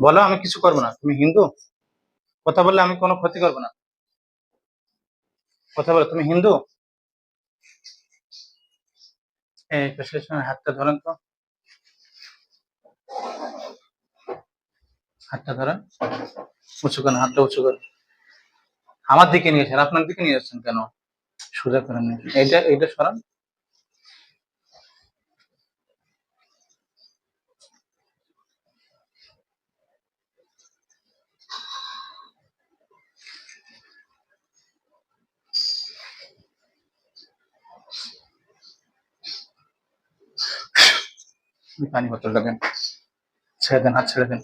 বলো, আমি কিছু করব না। তুমি হিন্দু? কথা বললে আমি কোনো ক্ষতি করব না। কথা বলো, তুমি হিন্দু? হাতটা ধরেন তো। হাতটা ধরেন। উঁচু করেন, হাতটা উঁচু করেন। আমার দিকে নিয়ে আসেন, আপনার দিকে নিয়ে যাচ্ছেন কেন? সোজা করেন। এইটা এইটা সরান। পানি বোতলটা দেন ছেড়ে দেন, হাত ছেড়ে দেন।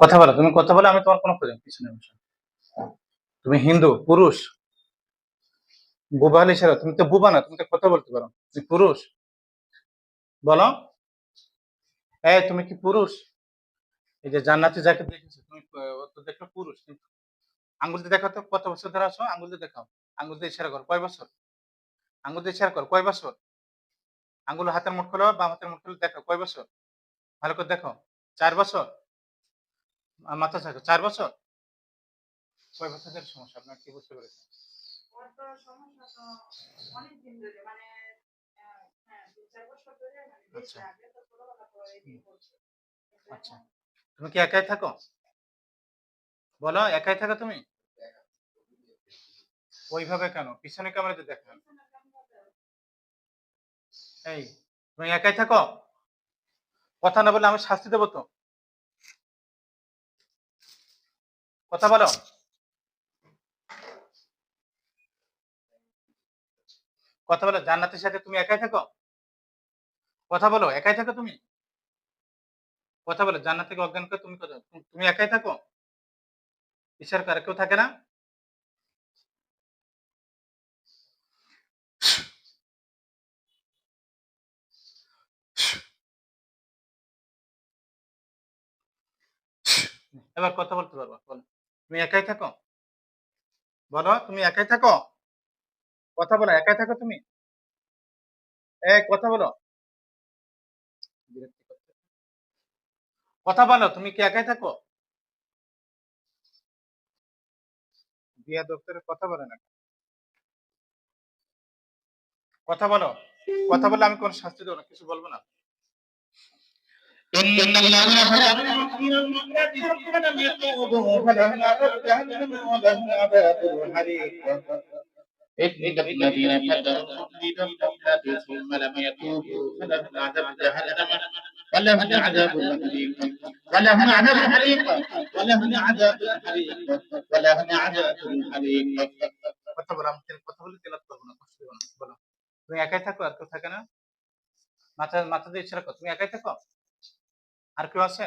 কথা বলো, তুমি কথা বলো, আমি তোমার কোনো প্রয়োজন কিছু নেই তুমি হিন্দু, পুরুষ, বুবা হলে ইশারা তুমি তো বুবা না, তুমি তো কথা বলতে পারো তুমি পুরুষ। বলো। এই, তুমি কি পুরুষ? এই যে জান্নাতি যাকে দেখেছ, তুমি তো দেখো পুরুষ কিন্তু আঙ্গুল দিয়ে দেখাও তো কত বছর ধরে আছো? আঙ্গুল দিয়ে দেখাও। আঙ্গুল দিয়ে ইশারা করো কয় বছর? আঙ্গুল দিয়ে ইশারা করো কয় বছর? আঙ্গুল হাতের মুঠ খোলো বা হাতের মুঠ খোলো দেখো কয় বছর? ভালো করে দেখো চার বছর? মাথা থাকো চার বছর? কয় বছর ধরে সমস্যা? আপনার কি বুঝতে পেরেছেন? মানে হ্যাঁ মানে আচ্ছা। আচ্ছা। তুমি কি একাই থাকো? বলো, একাই থাকো তুমি? ওইভাবে কেন? পিছনে ক্যামেরাতে দেখো? এই, তুমি একাই থাকো? কথা না বলে আমি শাস্তি দেবো তো। কথা বলো। কথা বলো, জান্নাতের সাথে তুমি একাই থাকো? কথা বলো, একাই থাকো তুমি? কথা বলো, জান্নাত থেকে অজ্ঞান করে তুমি কথা তুমি একাই থাকো? ঈশ্বর কার, কেউ থাকে না? এবার কথা বলতে পারব, বলো। তুমি একাই থাকো? বলো, তুমি একাই থাকো? কথা বলো, একাই থাকো তুমি? এ কথা বলো। কথা বলো, তুমি কি একাই থাকো? বিয়া দপ্তরে কথা বলে না কথা বলো কথা বলে আমি কোন শাস্তি দেবো না কিছু বলবো না إن الله حرم من المعتدين فلم يتوبوا فلهم عذاب جهنم ولهم عذاب الحريق إن الذين كفروا من المؤمنات ثم لم يتوبوا فلهم عذاب جهنم ولهم عذاب الحريق ولهم عذاب الحريق ولهم عذاب الحريق ولهم عذاب الحريق কথা বলো আমি তেল- কথা বলে তেলাত করবো না কষ্ট দেবো না বলো তুমি একাই থাকো আর কেউ থাকে না মাথা মাথা দিয়ে ইচ্ছা রাখো তুমি একাই থাকো আর কেউ আছে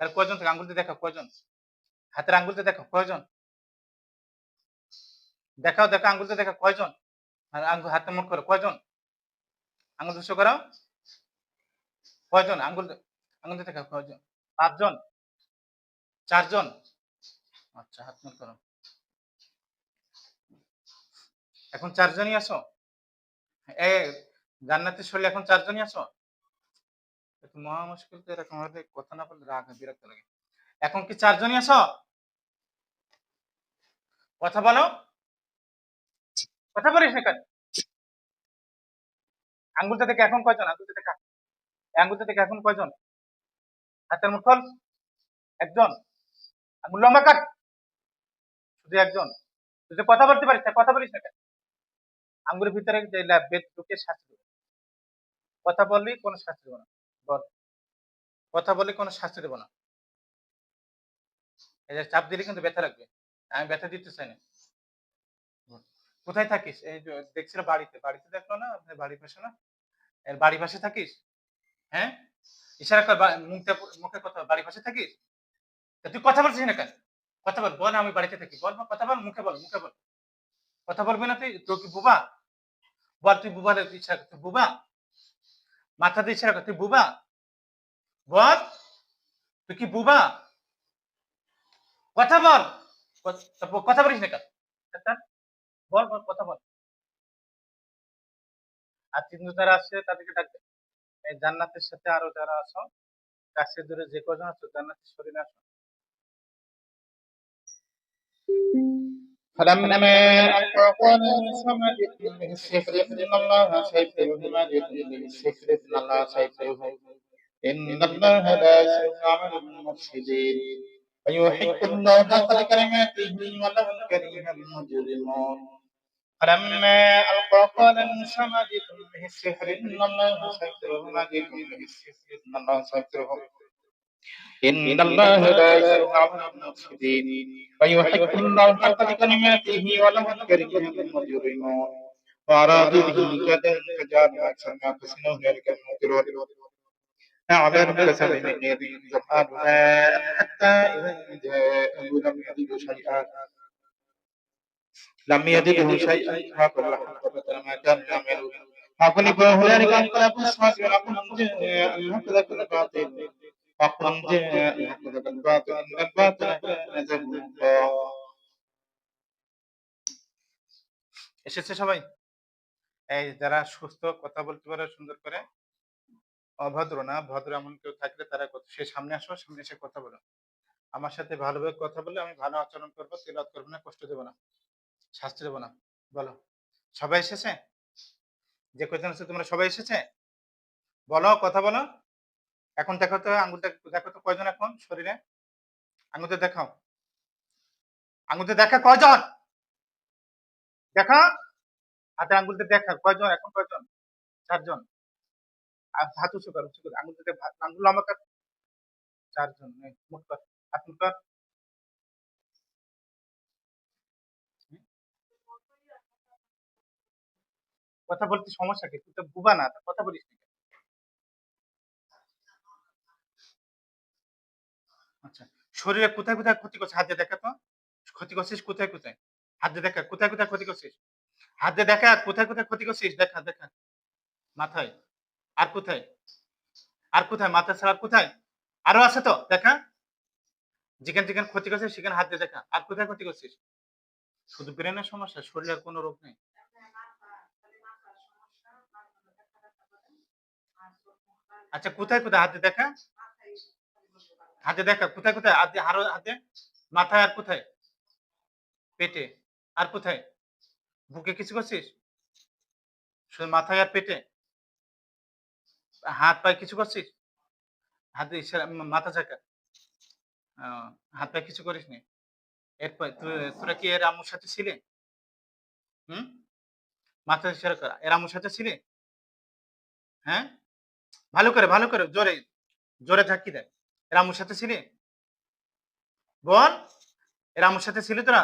তার কয়জন থাকে আঙ্গুল দিয়ে দেখো কয়জন হাতের আঙ্গুল দিয়ে দেখো কয়জন দেখাও দেখো আঙ্গুল দিয়ে দেখো কয়জন আর আঙ্গুল হাতে মুখ করো কয়জন আঙ্গুল দুশো করো কয়জন আঙ্গুল পাঁচজন? চারজন? আচ্ছা হাত মুখ করো এখন চারজনই আসো এ শরীরে এখন চারজনই আসো একটু মহা মুশকিল তো এরকম কথা না রাগ, বিরক্ত লাগে। এখন কি চারজনই আসো কথা বলো। কথা বলিস না আঙ্গুলটা থেকে এখন কয়জন? আঙ্গুলটা এই আঙ্গুলটা থেকে এখন কয়জন? হাতের মুঠল, একজন। আঙ্গুল লম্বা কাট শুধু একজন। তুই কথা বলতে পারিস কথা বলিস না কেন? আঙ্গুলের ভিতরে বেদ ঢুকে শাস্তি দেবো। কথা কোনো শাস্তি দেবো না। বল। কথা বললে, কোনো শাস্তি দেবো না। এই যে চাপ দিলে কিন্তু ব্যথা লাগবে। আমি ব্যথা দিতে চাই না। কোথায় থাকিস? এই দেখছিল বাড়িতে। বাড়িতে দেখল না? আপনার বাড়ির পাশে না? এর বাড়ির পাশে থাকিস? হ্যাঁ? ইশারা করে মুখে মুখে কথা বাড়ি পাশে থাকিস? তুই কথা বলছিস না কেন? কথা বল বল, আমি বাড়িতে থাকি। বল কথা বল, মুখে বল মুখে বল। কথা বলবি না তুই? তোর কি বুবা? বল, তুই বুবা তুই তুই বুবা? মাথা দিয়ে ইশারা কর, তুই বুবা? বল, তুই কি বুবা? কথা বল। কথা বলিস না কেন? বল বল, কথা বল। আর চিন্তারা আসছে, তাদেরকে ডাকবে। এই জান্নাতের সাথে আরো যারা আছো কাছে দূরে যে কজন আছো জান্নাতের শরীরে আসো فلما ألقى سمعت به السحر إن الله سيبتله ما جئت به السحر إن الله سيبتله إن الله لا يسرع عمل المفسدين ويحق الله حق كلماته ولو كره المجرمون فلما ألقى قال موسى ما جئتم به السحر إن الله سيبتله ما جئتم به السحر إن الله سيبتله إن الله لا يسرع عمل المفسدين ويحق الله حق كلماته ولو كره المجرمون وأرادوا به كيدا فجعلنا أكثر ما كسنوا ذلك المجرمون أعلم كسب من يدهم ظمآنها حتى إذا جاءوا لم يجدوا شيئا لم يجدوا شيئا فقل حقبة ما كانوا يعملون فقل هنالك انقلبوا الصادق وقل جاء الحق ذاك الباطل وقل جاء الحق ذاك الباطل إن الباطل كان زهوقا এসেছে সবাই এই যারা সুস্থ কথা বলতে পারে সুন্দর করে অভদ্র না ভদ্র এমন কেউ থাকলে তারা কথা- সে সামনে আসো সামনে এসে কথা বলো আমার সাথে ভালোভাবে কথা বলে আমি ভালো আচরণ করবো তেলাওয়াত করবো না কষ্ট দেবো না শাস্তি দেবো না। বলো। সবাই এসেছে? যে কয়জন আছে তোমরা সবাই এসেছে? বলো, কথা বলো। এখন দেখো তো আঙ্গুলটা দেখো তো কয়জন এখন শরীরে? আঙ্গুলটা দেখাও। আঙ্গুলটা দেখা কয়জন? দেখা? হাতে আঙ্গুলটা দেখা, কয়জন? এখন কয়জন? চারজন। হাত উঁচু কর উঁচু কর। ভা- আঙ্গুল লম্বা চারজন মুখ কর। হাত মুখ কর। কথা বলতে সমস্যা কি? তুই তো বুবা না কথা বলিস না আচ্ছা শরীরে কোথায় কোথায় ক্ষতি করছে? হাতে দেখা তো। ক্ষতি করছিস কোথায় কোথায়? হাতে দেখা, কোথায় কোথায় ক্ষতি করছিস? হাতে দেখা, কোথায় কোথায় ক্ষতি করছিস? দেখা দেখা। মাথায়। আর কোথায়? আর কোথায়? মাথা ছাড়া কোথায়? আরও আছে তো, দেখা। যেখানে যেখানে ক্ষতি করছিস, সেখানে হাত দেখা। আর কোথায় ক্ষতি করছিস? শুধু ব্রেনের সমস্যা শরীরের কোনো রোগ নেই। আচ্ছা কোথায় কোথায়? হাতে দেখা? হাতে দেখা, কোথায় কোথায়? হাতে, আরও হাতে? মাথায় আর কোথায়? পেটে আর কোথায়? বুকে কিছু করছিস? শুধু মাথায় আর পেটে? হাত, পায়ে কিছু করছিস? হাতে মাথা ঝাঁকা? হাত, পায়ে কিছু করিস নি? এরপর তোরা কি এর আম্মুর সাথে ছিলে? হুম? মাথা ইশারা কর, এর আম্মুর সাথে ছিলে? হ্যাঁ? ভালো করে ভালো করে, জোরে জোরে ঝাঁকি দেয় এর আম্মুর সাথে ছিলে? বল, এর আম্মুর সাথে ছিলে তোরা?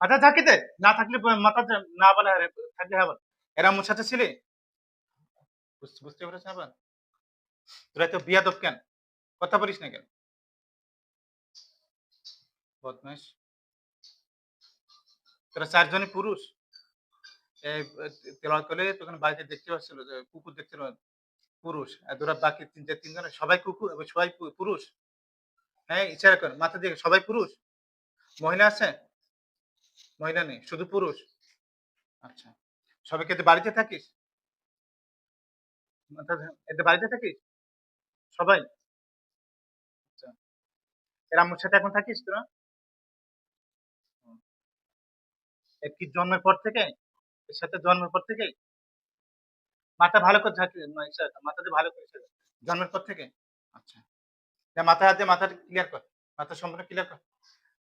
মাথা ঝাঁকি দে। না থাকলে মাথা না বলে থাকলে হ্যাঁ বল এর আম্মুর সাথে ছিলে? বুঝতে পেরেছ আবার? তোরা তো বিয়া দোপ কেন? কথা বলিস না কেন? তোরা চারজনই পুরুষ? তেলাওয়াত করলে তখন বাড়িতে দেখতে পাচ্ছিল যে, কুকুর দেখতে পুরুষ। আর তোরা বাকি তিন, চার, তিনজন সবাই কুকুর সবাই পুরুষ। হ্যাঁ ইচ্ছা কর, মাথা দিয়ে সবাই পুরুষ? মহিলা আছে? মহিলা নেই, শুধু পুরুষ? আচ্ছা। সবাই কি বাড়িতে থাকিস? এতে বাড়িতে থাকিস? সবাই? আচ্ছা। এর আম্মুর সাথে এখন থাকিস তোরা? কি জন্মের পর থেকে? এর সাথে জন্মের পর থেকে মাথা ভালো করে ঝাঁকি না, মাথা দিয়ে ভালো করে জন্মের পর থেকে? আচ্ছা। মাথা হাতে মাথাটা ক্লিয়ার কর। মাথা সম্পূর্ণ ক্লিয়ার কর।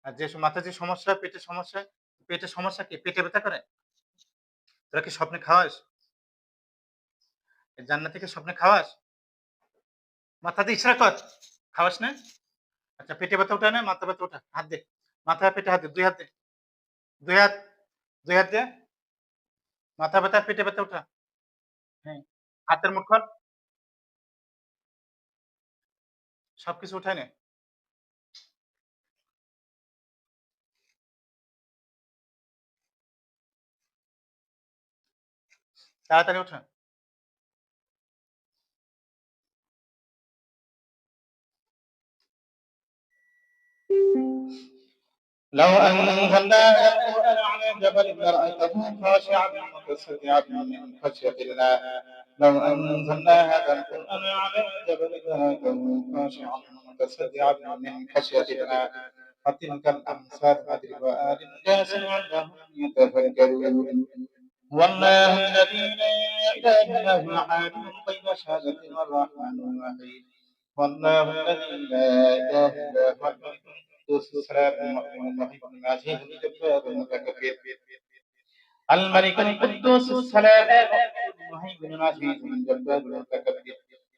আর যে মাথার যে সমস্যা পেটের সমস্যা পেটের সমস্যা কি? পেটে ব্যথা করে? তোরা কি স্বপ্নে খাওয়াস? এই জান্নাত থেকে স্বপ্নে খাওয়াস? মাথাতে ইশারা কর। খাওয়াস না? আচ্ছা পেটে ব্যথা ওঠা না? মাথা ব্যথা ওঠা। হাত দে। মাথা পেটে হাত দে। দুই হাত দে। দুই হাত দুই হাত দে। মাথা ব্যথা পেটে ব্যথা ওঠা হ্যাঁ হাতের মুখ খোল সবকিছু উঠায় নে তাড়াতাড়ি ওঠা لو أنزلنا هذا القرآن جبل لرأيته خاشعا متصدعا من خشية الله. لو أنزلنا هذا القرآن على جبل لرأيته خاشعا متصدعا من خشية الله. فتلك الأمثال نضربها للناس لعلهم يتفكرون. والله الذي لا إله إلا هو عالم بين الشهادة والرحمن الرحيم. والله الذي لا إله إلا هو الملك القدوس السلام المؤمن المهيمن العزيز الجبار المتكبر الملك القدوس السلام المهيمن العزيز الجبار المتكبر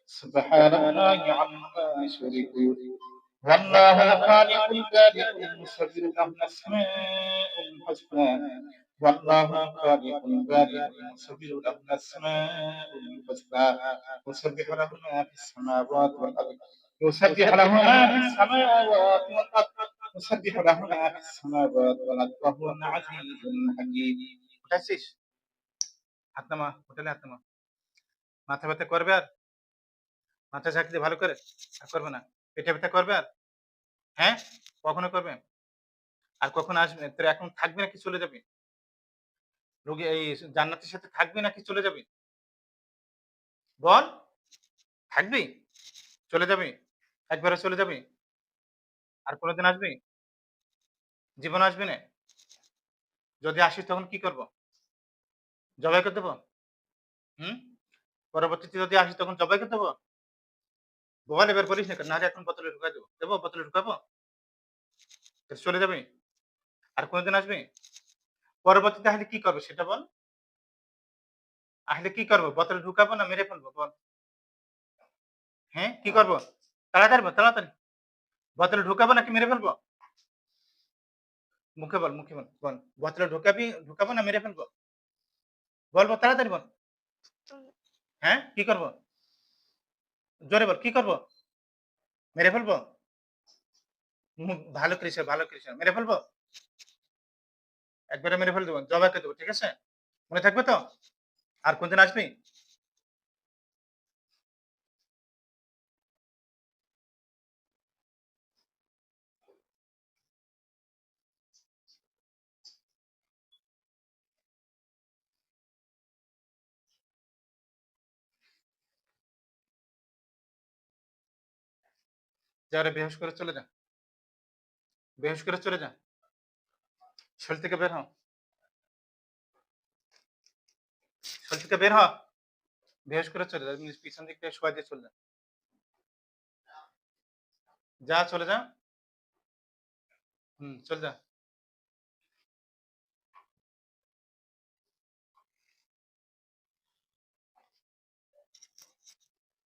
سبحان الله عما يشركون والله الخالق البارئ المصور له الاسماء الحسنى والله الخالق البارئ المصور له الاسماء الحسنى يسبح له ما في السماوات والارض يسبح له ما في السماوات والارض يسبح له ما في السماوات والارض وهو العزيز الحكيم উঠাচ্ছিস হাত নামা হোটেলে হাত নামা মাথা ব্যথা করবে আর মাথা ঝাঁকতে ভালো করে আর করবে না পেটে ব্যথা করবে আর হ্যাঁ কখনো করবে আর কখন আসবে তোর এখন থাকবি নাকি চলে যাবি রোগী এই জান্নাতের সাথে থাকবি নাকি চলে যাবি বল থাকবি চলে যাবি একবারে চলে যাবি? আর কোনোদিন আসবি? জীবন আসবি না? যদি আসিস তখন কি করব? জবাই করে দেবো? হুম? পরবর্তীতে যদি আসিস তখন জবাই করে দেবো? গোয়ালে বের করিস না? নাহলে এখন বোতলে ঢুকাই দেবো। দেবো? বোতলে ঢুকাবো? চলে যাবি? আর কোনোদিন আসবি? পরবর্তীতে আসলে কি করবে সেটা বল। আসলে কি করব? বোতলে ঢুকাবো না মেরে ফেলব বল। হ্যাঁ? কি করব? তাড়াতাড়ি বল, তাড়াতাড়ি। বোতলে ঢুকাবো নাকি মেরে ফেলব? মুখে বল মুখে বল বল। বোতলে ঢুকাবি, ঢুকাবো না মেরে ফেলব? বলব তাড়াতাড়ি বল। হ্যাঁ কি করব? জোরে বল, কি করব? মেরে ফেলব? ভালো কৃষি ভালো কৃষি মেরে ফেলব? একবারে মেরে ফেলে দেবো জবাই করে দেবো, ঠিক আছে? মনে থাকবে তো? আর কোনদিন আসবি? যারা বেহুশ করে চলে যা বেহুশ করে চলে যা শরীর থেকে বের হ শরীর থেকে বের হ বেহুশ করে চলে যা নিজ পিছন দিক থেকে শোয়া দিয়ে চলে যা যা চলে যা হুম চলে যা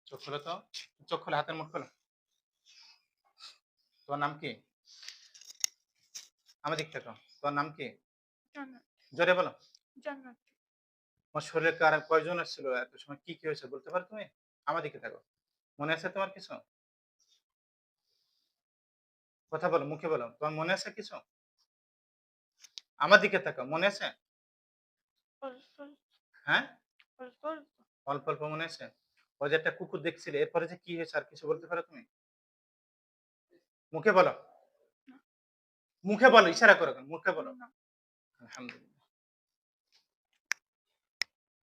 চোখ খোলো তো চোখ খোলো হাতের মুখ খোলো তোমার নাম কি? আমার দিক থেকে তোমার নাম কি? জোরে বলো। তোমার শরীরে কার কয়জন এসেছিল এত সময় কি কি হয়েছে বলতে পারো তুমি? আমার দিকে থাকো। মনে আছে তোমার কিছু? কথা বলো মুখে বলো। তোমার মনে আছে কিছু? আমার দিকে থাকো। মনে আছে? হ্যাঁ? অল্প অল্প। অল্প অল্প মনে আছে? ওই যে একটা কুকুর দেখছিলে। এরপরে যে কি হয়েছে আর কিছু বলতে পারো তুমি? মুখে বলো মুখে বলো ইশারা করো? মুখে বলো না। আলহামদুলিল্লাহ